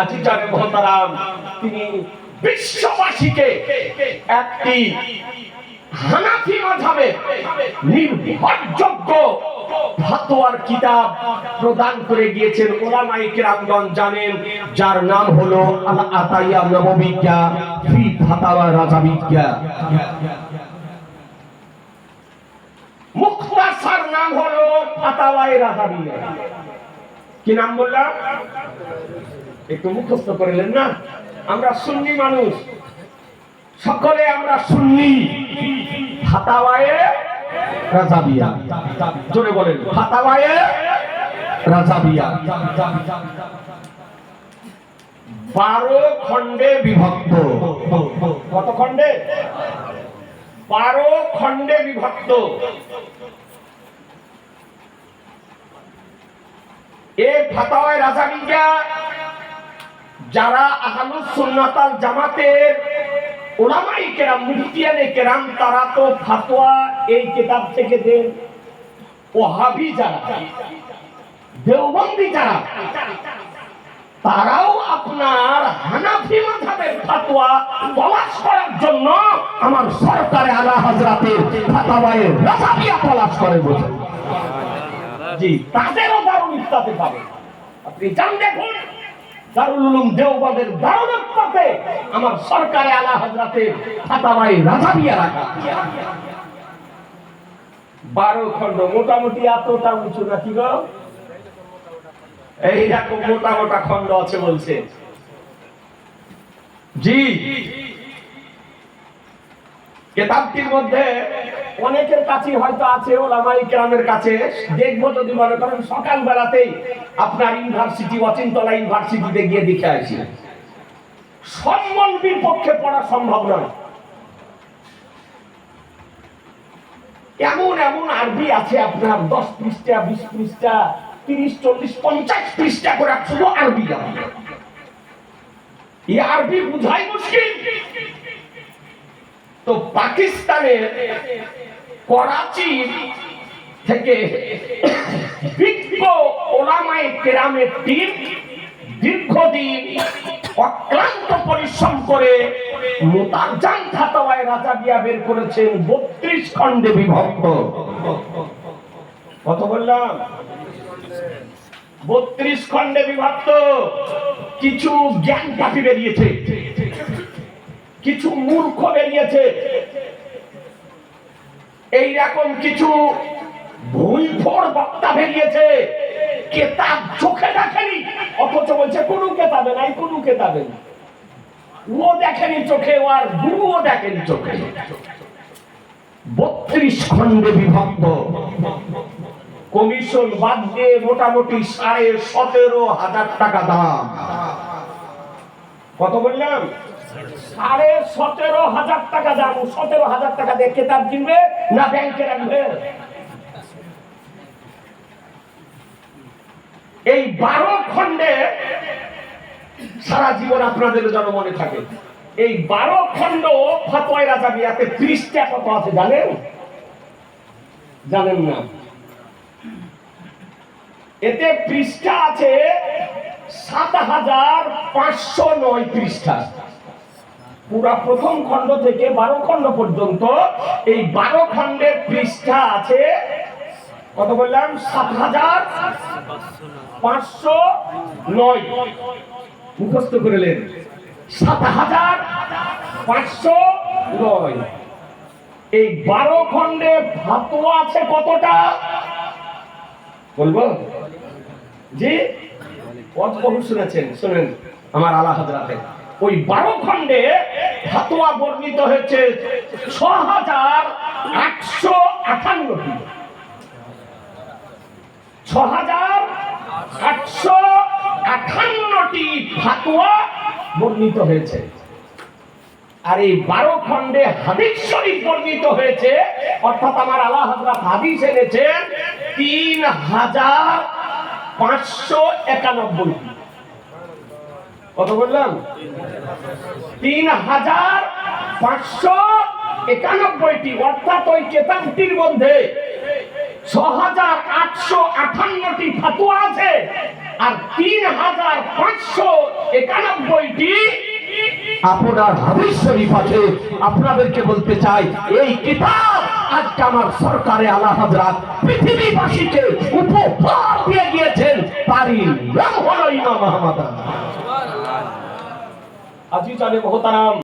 আজিজারে মহতারাম তিনি বিশ্ববাসীকে একটি হানাফি মাঝাবে নির্ভরযোগ্য ফাতোয়ার কিতাব প্রদান করে গিয়েছেন ওলামাই কেরামগণ জানেন, যার নাম হলো আল আতাইয়া নববিজ্ঞা, ফি ফাতাওয়া রাজাবিজ্ঞা। মুখতাসার নাম হলো ফাতাওয়ায়ে রাজাবিজ্ঞা কি নাম বললাম? একটু মুখস্থ করলেন না? আমরা সুন্নি মানুষ। সকলে আমরা রাজাবিয়া। বারো খণ্ডে বিভক্ত। কত খণ্ডে? বারো খণ্ডে বিভক্ত। এ ফাতাওয়ায় রাজাবিয়া যারা আহলুস সুন্নাতাল জামাতের ওলামাই কেরাম মুফতিয়ানে কেরাম তারা তো ফাতোয়া এই কিতাব থেকে দেন। ওহাবি যারা দেওবন্দি যারা তারাও আপনার হানাফি মাযহাবের ফাতোয়া তলাশ করার জন্য আমার সরকারে আলা হযরতের ফাতাওয়ায়ে রাজাবিয়া তলাশ করে বসে। জি তাদেরও দারুণ ইফতাতে পাবে আপনি জান দেখুন। দারুল উলুম দেওবন্দের দারুণ ইফতাতে আমার সরকারে আলা রাজাবিয়া রাখা। বারো খণ্ড মোটামুটি এতটা উঁচু নাকি গো? এইরকম মোটা মোটা খণ্ড আছে বলছে। জি। কেতাবটির মধ্যে অনেকের কাছে হয়তো আছে ওলামাই কেরামের কাছে। দেখব যদি মনে করেন সকাল বেলাতেই আপনার ইউনিভার্সিটি, অচিন্তলা ইউনিভার্সিটিতে গিয়ে দেখে আসি। সম্মলবির পক্ষে পড়া সম্ভব নয়। এমন এমন আরবি আছে আপনার, দশ পৃষ্ঠা, বিশ পৃষ্ঠা, তিরিশ, চল্লিশ, পঞ্চাশ পৃষ্ঠা করে শুধু আরবি এই আরবি বুঝাই মুশকিল। তো পাকিস্তানের করাচি থেকে ওলামায়ে কেরামের টিম দীর্ঘদিন অক্লান্ত পরিশ্রম করে মোতাজান ফাতাওয়ায় রাজাবিয়া বের করেছেন বত্রিশ খণ্ডে বিভক্ত। কত বললাম? বত্রিশ খণ্ডে বিভক্ত। কিছু জ্ঞান পাখি বেরিয়েছে। কিছু মূর্খ বেরিয়েছে। এইরকম কিছু ভুলফোর বক্তা বেরিয়েছে। কেতাব চোখে দেখেনি, অথচ বলছে, কোনো কেতাবে নাই, কোনো কেতাবে নাই। ও দেখেনি চোখে, ও আর গুরুও দেখেনি চোখে। বত্রিশ খণ্ডে বিভক্ত। কমিশন বাদ দিয়ে মোটামুটি সাড়ে সতেরো হাজার টাকা দাম। কত বললাম? সাড়ে সতেরো হাজার টাকা দাম। সতেরো হাজার টাকা দিয়ে কেতাব কিনবে না ব্যাংকে রাখবে এই বারো খণ্ডে সারা জীবন আপনাদের যেন মনে থাকে, এই বারো খণ্ড ফতোয় রাজা বিয়াতে ত্রিশটা কত আছে, জানেন? জানেন না? এতে পৃষ্ঠা আছে, সাত হাজার পাঁচশো নয় পৃষ্ঠা। পুরা প্রথম খণ্ড থেকে বারো খণ্ড পর্যন্ত এই বারো খণ্ডের পৃষ্ঠা আছে কত বললাম? সাত হাজার পাঁচশো নয়। মুখস্থ করলেন সাত হাজার পাঁচশো নয়। এই বারো খণ্ডে ফাতোয়া আছে কতটা? বলব? জি? কত বহু শুনেছেন শুনেন, আমার আলা হাজরাতে। ওই বারো খণ্ডে ফাতোয়া বর্ণিত হয়েছে ছ হাজার আটশো আটান্নটি ছ হাজার আটশো আটান্নটি ফাতোয়া বর্ণিত হয়েছে। আর এই বারো খণ্ডে হাদিস শরীফ বর্ণিত হয়েছে, অর্থাৎ আমার আল্লাহ হজরত হাদিস এনেছেন তিন হাজার পাঁচশো একানব্বই। কত বললাম? তিন হাজার পাঁচশো একানব্বইটি, অর্থাৎ ওই কেতাবটির মধ্যে ছ হাজার আটশো আটান্নটি ফাতুয়া আছে আর তিন হাজার পাঁচশো একানব্বইটি আপনার হাদিস শরীফ আছে আপনাদেরকে বলতে চাই এই কিতাব আজকে আমার সরকারে আলা হযরত পৃথিবীবাসীকে উপহার দিয়ে গিয়েছেন তারই নাম হলো ইমাম আহমদ আজি জানে মহতারাম।